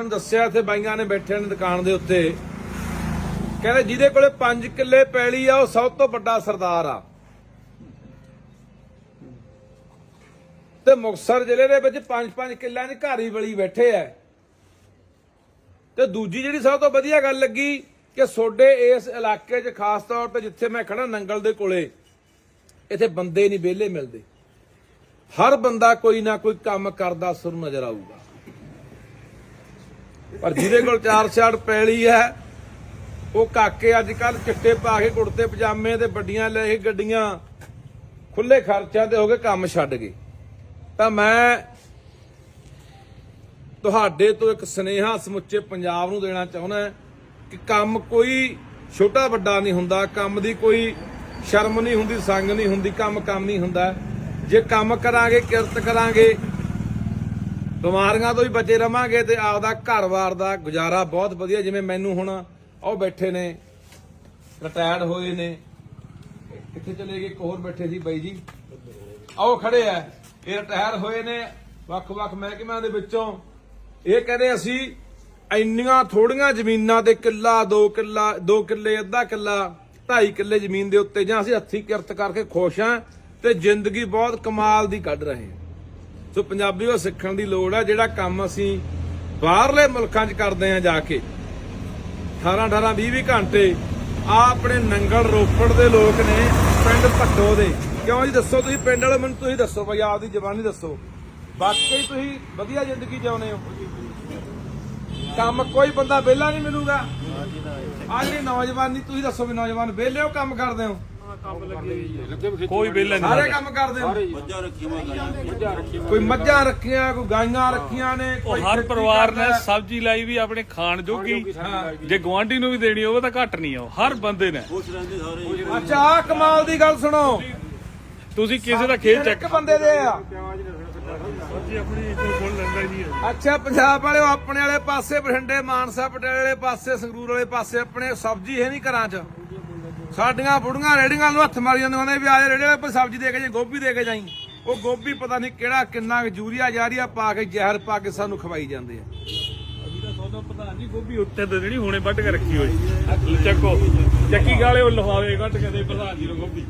ਮੈਨੂੰ ਦੱਸਿਆ ਇੱਥੇ ਬਾਈਆਂ ਨੇ ਬੈਠੇ ਨੇ ਦੁਕਾਨ ਦੇ ਉੱਤੇ। ਕਹਿੰਦੇ ਜਿਹਦੇ ਕੋਲੇ 5 ਕਿੱਲੇ ਪੈਲੀ ਆ, ਉਹ ਸਭ ਤੋਂ ਵੱਡਾ ਸਰਦਾਰ ਆ। ਤੇ ਮੁਕਤਸਰ ਜ਼ਿਲ੍ਹੇ ਦੇ ਵਿੱਚ 5-5 ਕਿੱਲਿਆਂ ਦੀ ਘਰ ਹੀ ਬਲੀ ਬੈਠੇ ਐ ਤੇ ਦੂਜੀ ਜਿਹੜੀ ਸਭ ਤੋਂ ਵਧੀਆ ਗੱਲ ਲੱਗੀ ਕਿ ਸੋਡੇ ਇਸ ਇਲਾਕੇ 'ਚ ਖਾਸ ਤੌਰ ਤੇ ਜਿੱਥੇ ਮੈਂ ਖੜਾ ਨੰਗਲ ਦੇ ਕੋਲੇ, ਇੱਥੇ ਬੰਦੇ ਨਹੀਂ ਵਿਹਲੇ ਮਿਲਦੇ। ਹਰ ਬੰਦਾ ਕੋਈ ਨਾ ਕੋਈ ਕੰਮ ਕਰਦਾ, ਸੁਰ ਨਜ਼ਰ ਆਊਗਾ। ਪਰ ਜਿਹਦੇ ਕੋਲ ਚਾਰ ਛਾੜ ਪੈਲੀ ਹੈ, ਉਹ ਕਾਕੇ ਅੱਜ ਕੱਲ ਚਿੱਟੇ ਪਾ ਕੇ ਕੁੜਤੇ, ਪਜਾਮੇ ਤੇ ਵੱਡੀਆਂ ਲੈ ਕੇ ਗੱਡੀਆਂ ਖੁੱਲੇ ਖਰਚਿਆਂ ਤੇ ਹੋ ਕੇ ਕੰਮ ਛੱਡ ਗਏ। ਤਾਂ ਮੈਂ ਤੁਹਾਡੇ ਤੋਂ ਇੱਕ ਸਨੇਹਾ ਸਮੁੱਚੇ ਪੰਜਾਬ ਨੂੰ ਦੇਣਾ ਚਾਹੁੰਦਾ ਕਿ ਕੰਮ ਕੋਈ ਛੋਟਾ ਵੱਡਾ ਨਹੀਂ ਹੁੰਦਾ, ਕੰਮ ਦੀ ਕੋਈ ਸ਼ਰਮ ਨਹੀਂ ਹੁੰਦੀ, ਸੰਗ ਨਹੀਂ ਹੁੰਦੀ, ਕੰਮ ਕੰਮ ਨਹੀਂ ਹੁੰਦਾ। ਜੇ ਕੰਮ ਕਰਾਂਗੇ, ਕਿਰਤ ਕਰਾਂਗੇ ਬਿਮਾਰੀਆਂ ਤੋਂ ਵੀ ਬਚੇ ਰਵਾਂਗੇ ਤੇ ਆਪਦਾ ਘਰ-ਬਾਰ ਦਾ ਗੁਜ਼ਾਰਾ ਬਹੁਤ ਵਧੀਆ, ਜਿਵੇਂ ਮੈਨੂੰ ਹੁਣ ਉਹ ਬੈਠੇ ਨੇ ਰਿਟਾਇਰਡ ਹੋਏ ਨੇ। ਕਿੱਥੇ ਚਲੇ ਗਏ, ਇੱਕ ਹੋਰ ਬੈਠੇ ਸੀ ਬਾਈ ਜੀ। ਆਓ ਖੜੇ ਆ, ਇਹ ਰਿਟਾਇਰ ਹੋਏ ਨੇ। ਵੱਖ-ਵੱਖ ਮਹਿਕਮਿਆਂ ਦੇ ਵਿੱਚੋਂ ਇਹ ਕਹਿੰਦੇ ਅਸੀਂ ਇੰਨੀਆਂ ਥੋੜੀਆਂ ਜ਼ਮੀਨਾਂ ਤੇ ਕਿੱਲਾ 2 ਕਿੱਲਾ 2 ਕਿੱਲੇ, ਅੱਧਾ ਕਿੱਲਾ 2.5 ਕਿੱਲੇ ਜ਼ਮੀਨ ਦੇ ਉੱਤੇ ਜਾਂ ਅਸੀਂ ਹੱਥੀਂ ਕਿਰਤ ਕਰਕੇ ਖੁਸ਼ ਹਾਂ ਤੇ ਜ਼ਿੰਦਗੀ ਬਹੁਤ ਕਮਾਲ ਦੀ ਕੱਢ ਰਹੇ ਹਾਂ ਸੋ ਪੰਜਾਬੀਓ ਸਿੱਖਣ ਦੀ ਲੋੜ ਹੈ ਜਿਹੜਾ ਕੰਮ ਅਸੀਂ ਬਾਹਰਲੇ ਮੁਲਕਾਂ 'ਚ ਕਰਦੇ ਹਾਂ ਜਾ ਕੇ। 18 18 20 20 ਘੰਟੇ ਆ ਆਪਣੇ ਨੰਗਲ ਰੋਪੜ ਦੇ ਲੋਕ ਨੇ ਪਿੰਡ ਭੱਟੋ ਦੇ। ਕਿਉਂ ਜੀ ਦੱਸੋ ਤੁਸੀਂ ਪਿੰਡ ਵਾਲੇ ਮੈਨੂੰ ਤੁਸੀਂ ਦੱਸੋ ਬਈ ਆਪਦੀ ਜ਼ਬਾਨੀ ਦੱਸੋ। ਵਾਕਈ ਤੁਸੀਂ ਵਧੀਆ ਜ਼ਿੰਦਗੀ ਜਿਉਂਦੇ ਹੋ। ਕੰਮ ਕੋਈ ਬੰਦਾ ਵਿਹਲਾ ਨਹੀਂ ਮਿਲੂਗਾ। ਆ ਜਿਹੜੀ ਨੌਜਵਾਨੀ ਤੁਸੀਂ ਦੱਸੋ ਵੀ ਨੌਜਵਾਨ ਵਿਹਲੇ ਹੋ ਕੰਮ ਕਰਦੇ ਹੋ? ਕੋਈ ਵਿਹਲਾ ਨਹੀਂ ਸਾਰੇ ਕੰਮ ਕਰਦੇ ਮੱਝਾਂ ਰੱਖੀਆਂ ਗਾਈਆਂ। ਕੋਈ ਮੱਝਾਂ ਰੱਖੀਆਂ ਕੋਈ ਗਾਈਆਂ ਰੱਖੀਆਂ ਨੇ ਕੋਈ ਹਰ ਪਰਿਵਾਰ ਨੇ। ਸਬਜ਼ੀ ਲਾਈ ਵੀ ਆਪਣੇ ਖਾਣ ਜੋਗੀ। ਜੇ ਗਵਾਂਢੀ ਨੂੰ ਵੀ ਦੇਣੀ ਹੋਵੇ ਤਾਂ ਘੱਟ ਨਹੀਂ ਆ। ਹਰ ਬੰਦੇ ਨੇ। ਖੁਸ਼ ਰਹਿੰਦੇ ਸਾਰੇ ਅੱਛਾ ਆਹ ਕਮਾਲ ਦੀ ਗੱਲ ਸੁਣੋ। ਤੁਸੀਂ ਕਿਸੇ ਦਾ ਖੇਤ ਚੈੱਕ ਇੱਕ ਬੰਦੇ ਦੇ ਆ। ਸਬਜ਼ੀ ਆਪਣੀ ਕੋਈ ਫੁੱਲ ਲੈਂਦਾ ਨਹੀਂ ਅੱਛਾ ਪੰਜਾਬ ਵਾਲੇ ਆਪਣੇ ਵਾਲੇ ਪਾਸੇ ਬਠਿੰਡੇ ਮਾਨਸਾ ਪਟਿਆਲੇ ਵਾਲੇ ਪਾਸੇ ਸੰਗਰੂਰ ਵਾਲੇ ਪਾਸੇ ਆਪਣੇ ਸਬਜ਼ੀ ਹੈ ਨਹੀਂ ਘਰਾਂ 'ਚ। ਸਾਡੀਆਂ ਬੁੜੀਆਂ ਰੇੜੀਆਂ ਨੂੰ ਹੱਥ ਮਾਰੀ ਜਾਂਦੀਆਂ ਨੇ ਵੀ ਆ ਜਾ ਰੇੜੇ ਪਰ ਸਬਜ਼ੀ ਦੇ ਕੇ ਜਾਈ ਗੋਭੀ ਦੇ ਕੇ ਜਾਈ। ਉਹ ਗੋਭੀ ਪਤਾ ਨਹੀਂ ਕਿਹੜਾ ਕਿੰਨਾ ਕੁ ਯੂਰੀਆ ਯਾਰੀਆ ਪਾ ਕੇ ਜ਼ਹਿਰ ਪਾ ਕੇ ਸਾਨੂੰ ਖਵਾਈ ਜਾਂਦੇ ਆ। ਅਭੀ ਤਾਂ ਤੁਹਾਨੂੰ ਪਤਾ ਨਹੀਂ ਗੋਭੀ ਉੱਤੇ ਤੇ ਜਿਹੜੀ ਹੁਣੇ ਵੱਢ ਕੇ ਰੱਖੀ ਹੋਈ। ਚੱਕੋ ਚੱਕੀ ਗਾਲੇ ਉਹ ਲਫਾਵੇ ਕੱਢ ਕੇ ਦੇ ਪ੍ਰਧਾਨ ਜੀ ਨੂੰ ਗੋਭੀ।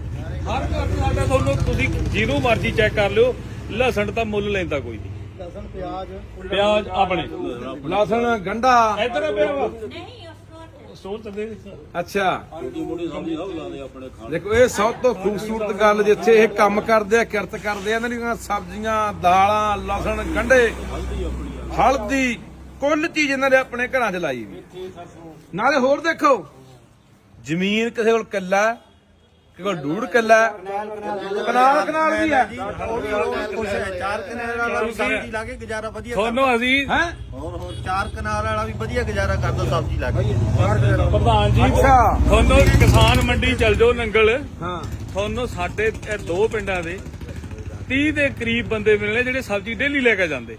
ਹਰ ਘਰ ਚ ਸਾਡਾ ਤੁਹਾਨੂੰ ਤੁਸੀਂ ਜਿਹਨੂੰ ਮਰਜ਼ੀ ਚੈੱਕ ਕਰ ਲਿਓ ਲਸਣ ਤਾਂ ਮੁੱਲ ਲੈਂਦਾ ਕੋਈ ਨਹੀਂ। ਲਸਣ ਪਿਆਜ਼ ਪਿਆਜ਼ ਆਪਣੇ। ਲਸਣ ਗੰਡਾ। ਇੱਧਰ ਪਿਆ ਵਾ। ਸਟੋਰ ਅੱਛਾ ਦੇਖੋ ਇਹ ਸਭ ਤੋਂ ਖੂਬਸੂਰਤ ਗੱਲ ਜਿੱਥੇ ਇਹ ਕੰਮ ਕਰਦੇ ਆ ਕਿਰਤ ਕਰਦੇ ਆ ਇਹਨਾਂ ਦੀਆਂ ਸਬਜ਼ੀਆਂ ਦਾਲਾਂ ਲਸਣ ਗੰਢੇ ਹਲਦੀ ਕੁੱਲ ਚੀਜ਼ ਇਹਨਾਂ ਦੇ ਆਪਣੇ ਘਰਾਂ 'ਚ ਲਾਈ ਵੀ ਨਾਲੇ ਹੋਰ ਦੇਖੋ ਜ਼ਮੀਨ ਕਿਸੇ ਕੋਲ ਕੱਲਾ ਕਿਸੇ ਕੋਲ ਡੂੜ ਕੱਲਾ ਕਨਾਲ ਕਨਾਲ ਵੀ ਹੈ ਚਾਰ ਕਨਾਲ ਵਾਲਾ ਵੀ ਸਬਜ਼ੀ ਲਾ ਕੇ ਗੁਜ਼ਾਰਾ ਵਧੀਆ ਤੁਹਾਨੂੰ ਅਸੀਂ ਹੈ? ਹੋਰ ਹੋਰ ਚਾਰ ਕਨਾਲ ਵਾਲਾ ਵੀ ਵਧੀਆ ਗੁਜ਼ਾਰਾ ਕਰਦਾ ਸਬਜ਼ੀ ਲਾ ਕੇ। ਪ੍ਰਧਾਨ ਜੀ ਅੱਛਾ। ਤੁਹਾਨੂੰ ਕਿਸਾਨ ਮੰਡੀ ਚਲ ਜਾਓ ਨੰਗਲ। ਹਾਂ। ਤੁਹਾਨੂੰ ਸਾਡੇ ਇਹ ਦੋ ਪਿੰਡਾਂ ਦੇ 30 ਦੇ ਕਰੀਬ ਬੰਦੇ ਮਿਲਣੇ ਜਿਹੜੇ ਸਬਜ਼ੀ ਡੇਲੀ ਲੈ ਕੇ ਜਾਂਦੇ।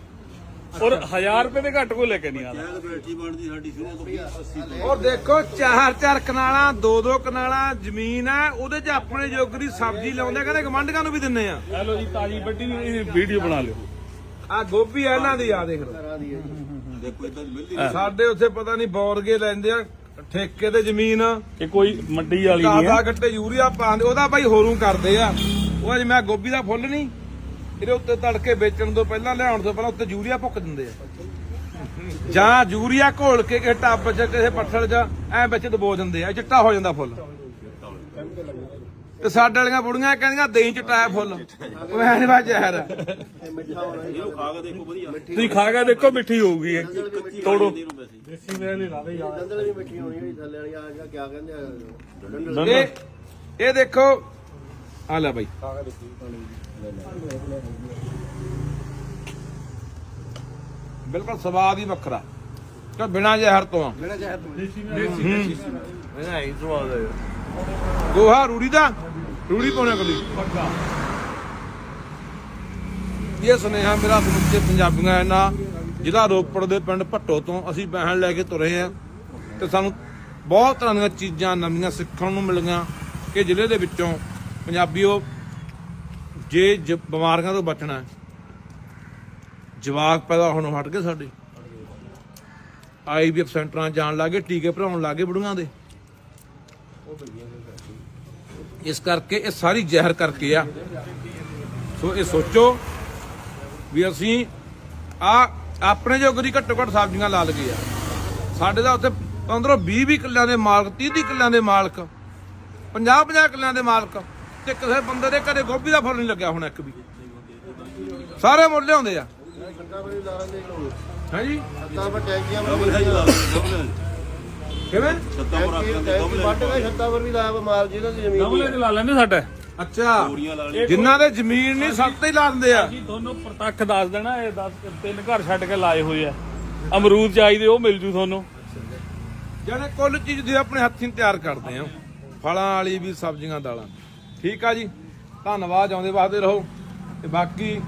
ਔਰ 1000 ਰੁਪਏ ਦੇ ਘੱਟ ਕੋਈ ਲੈ ਕੇ ਨਹੀਂ ਆਉਂਦਾ ਇਹ ਬੈਠੀ ਬਣਦੀ ਸਾਡੀ ਸ਼ੁਰੂ ਤੋਂ 80 ਤੋਂ ਔਰ ਦੇਖੋ ਚਾਰ ਚਾਰ ਕਨਾਲਾਂ ਦੋ ਦੋ ਕਨਾਲਾਂ ਜ਼ਮੀਨ ਹੈ ਉਹਦੇ 'ਚ ਆਪਣੇ ਦੀ ਸਬਜ਼ੀ ਲਾਉਂਦੇ ਆ, ਕਹਿੰਦੇ ਗਮੰਡਕਾਂ ਨੂੰ ਵੀ ਦਿੰਨੇ ਆ। ਹੈਲੋ ਜੀ ਤਾਜੀ ਵੱਡੀ ਵੀਡੀਓ ਬਣਾ ਲਿਓ। ਆ ਗੋਭੀ ਆ ਇਹਨਾਂ ਦੀ ਆ ਦੇਖ ਲਓ। ਦੇਖੋ ਇਦਾਂ ਮਿਲਦੀ ਸਾਡੇ ਉੱਥੇ ਪਤਾ ਨਹੀਂ ਬੌਰਗੇ ਲੈਂਦੇ ਆ ਠੇਕੇ ਤੇ ਜ਼ਮੀਨ। ਇਹ ਕੋਈ ਮੰਡੀ ਵਾਲੀ ਨਹੀਂ ਹੈ। ਗੱਟੇ ਯੂਰੀਆ ਪਾਉਂਦੇ ਉਹਦਾ ਬਾਈ ਹੋਰੂ ਕਰਦੇ ਆ। ਉਹ ਅੱਜ ਮੈਂ ਗੋਭੀ ਦਾ ਫੁੱਲ ਨਹੀਂ ਇਹਦੇ ਉੱਤੇ ਤੜਕੇ ਵੇਚਣ ਤੋਂ ਪਹਿਲਾਂ ਲਿਆਉਣ ਤੋਂ ਪਹਿਲਾਂ ਉੱਤੇ ਯੂਰੀਆ ਭੁੱਕ ਦਿੰਦੇ ਆ। ਜਾਂ ਯੂਰੀਆ ਘੋਲ ਕੇ ਕਿਸੇ ਟੱਬ 'ਚ ਕਿਸੇ ਪੱਥਰ 'ਚ ਐ ਵਿੱਚ ਦਬੋ ਦਿੰਦੇ ਆ ਚਿੱਟਾ ਹੋ ਜਾਂਦਾ ਫੁੱਲ। ਤੇ ਸਾਡੇ ਵਾਲੀਆਂ ਬੁੜੀਆਂ ਕਹਿੰਦੀਆਂ ਦਹੀਂ ਚਟਾਇਆ ਫੁੱਲ। ਉਹ ਐ ਨਹੀਂ ਵਾ ਜ਼ਹਿਰ। ਆ। ਇਹਨੂੰ ਖਾ ਕੇ ਦੇਖੋ ਵਧੀਆ ਤੁਸੀਂ ਖਾ ਕੇ ਦੇਖੋ ਮਿੱਠੀ ਹੋਊਗੀ ਇਹ। ਤੋੜੋ। ਇਹਨੂੰ ਵੈਸੇ ਦੰਦਲ ਵੀ ਮਿੱਠੀ ਹੋਣੀ ਹੋਈ ਥੱਲੇ ਵਾਲੀ ਆ ਜਿਹੜਾ ਕਿਆ ਕਹਿੰਦੇ ਆ? ਇਹ ਇਹ ਦੇਖੋ ਆ ਲੈ ਬਾਈ। ਬਿਲਕੁਲ ਸਵਾਦ ਹੀ ਵੱਖਰਾ। ਕਿ ਬਿਨਾ ਜ਼ਹਿਰ ਤੋਂ ਆ? ਜਿਹੜਾ ਚਾਹ ਬਿਨਾ ਹੀ ਸਵਾਦ ਹੈ ਗੋਹਾ ਰੂੜੀ ਦਾ? ਰੂੜੀ ਪਾਉਣਾ ਕਲੀ। ਇਹ ਸੁਨੇਹਾ ਮੇਰਾ ਸਮੁੱਚੇ ਪੰਜਾਬੀਆਂ ਹੈ ਨਾ ਜ਼ਿਲ੍ਹਾ ਰੋਪੜ ਦੇ ਪਿੰਡ ਭੱਟੋ ਤੋਂ ਅਸੀਂ ਬਹਿਣ ਲੈ ਕੇ ਤੁਰੇ ਆ ਤੇ ਸਾਨੂੰ ਬਹੁਤ ਤਰ੍ਹਾਂ ਦੀਆਂ ਚੀਜ਼ਾਂ ਨਵੀਆਂ ਸਿੱਖਣ ਨੂੰ ਮਿਲੀਆਂ ਕਿ ਜ਼ਿਲ੍ਹੇ ਦੇ ਵਿੱਚੋਂ ਪੰਜਾਬੀਓ ਜੇ ਜ- ਬਿਮਾਰੀਆਂ ਤੋਂ ਬਚਣਾ ਹੈ, ਜਵਾਕ ਪੈਦਾ ਹੋਣੋਂ ਹਟ ਗਏ ਸਾਡੇ। ਆਈਵੀਐਫ ਸੈਂਟਰਾਂ 'ਚ ਜਾਣ ਲੱਗੇ ਟੀਕੇ ਭਰਾਉਣ ਲੱਗੇ ਬੁੜੀਆਂ ਦੇ। ਇਸ ਕਰਕੇ ਇਹ ਸਾਰੀ ਜ਼ਹਿਰ ਕਰਕੇ ਆ। ਸੋ ਇਹ ਸੋਚੋ ਵੀ ਅਸੀਂ ਆ ਆਪਣੇ ਜੋਗਰੀ ਘੱਟੋ ਘੱਟ ਸਬਜ਼ੀਆਂ ਲਾ ਲਗੇ ਆ ਸਾਡੇ ਦਾ ਉੱਥੇ 15 20 20 ਕਿੱਲਿਆਂ ਦੇ ਮਾਲਕ 30 30 ਕਿੱਲਿਆਂ ਦੇ ਮਾਲਕ 50 50 ਕਿੱਲਿਆਂ ਦੇ ਮਾਲਕ। ਤੇ ਕਿਸੇ ਬੰਦੇ ਦੇ ਘਰੇ ਗੋਭੀ ਦਾ ਫੁੱਲ ਨਹੀਂ ਲੱਗਿਆ ਹੁਣ ਇੱਕ ਵੀ। ਸਾਰੇ ਮੁੱਲ ਲਿਆਉਂਦੇ ਆ। ਹਾਂਜੀ ਛੱਤਾਂ ਪਰ ਟੈਂਕੀਆਂ ਪਰ ਕਿਵੇਂ? ਛੱਤਾਂ ਛੱਤਾਂ ਵੀ ਲਾਇਆ ਮਾਲ ਜਿਹਨਾਂ ਦੀ ਜ਼ਮੀਨ ਗਮਲੇ ਨਹੀਂ ਚ ਲਾ ਲੈਂਦੇ ਸਾਡਾ। ਅੱਛਾ। ਪੂਰੀਆਂ ਲਾ ਲਈਆਂ। ਜਿਨ੍ਹਾਂ ਦੇ ਜ਼ਮੀਨ ਨਹੀਂ ਸੱਤ ਤੇ ਹੀ ਲਾ ਦਿੰਦੇ ਆ। ਜੀ ਤੁਹਾਨੂੰ ਪ੍ਰਤੱਖ ਦੱਸ ਦੇਣਾ ਇਹ 10 ਤਿੰਨ ਘਰ ਛੱਡ ਕੇ ਲਾਏ ਹੋਏ ਆ। ਅਮਰੂਦ ਚਾਹੀਦੇ ਉਹ ਮਿਲ ਜੂ ਤੁਹਾਨੂੰ। ਜਾਨੇ ਕੁੱਲ ਚੀਜ਼ ਦੀ ਆਪਣੇ ਹੱਥੀਂ ਤਿਆਰ ਕਰਦੇ ਆ ਫਲਾਂ ਵਾਲੀ ਵੀ ਸਬਜ਼ੀਆਂ ਦਾਲਾਂ ਠੀਕ ਆ ਜੀ। ਧੰਨਵਾਦ ਆਉਂਦੇ ਵਾਸਤੇ ਰਹੋ। ਤੇ ਬਾਕੀ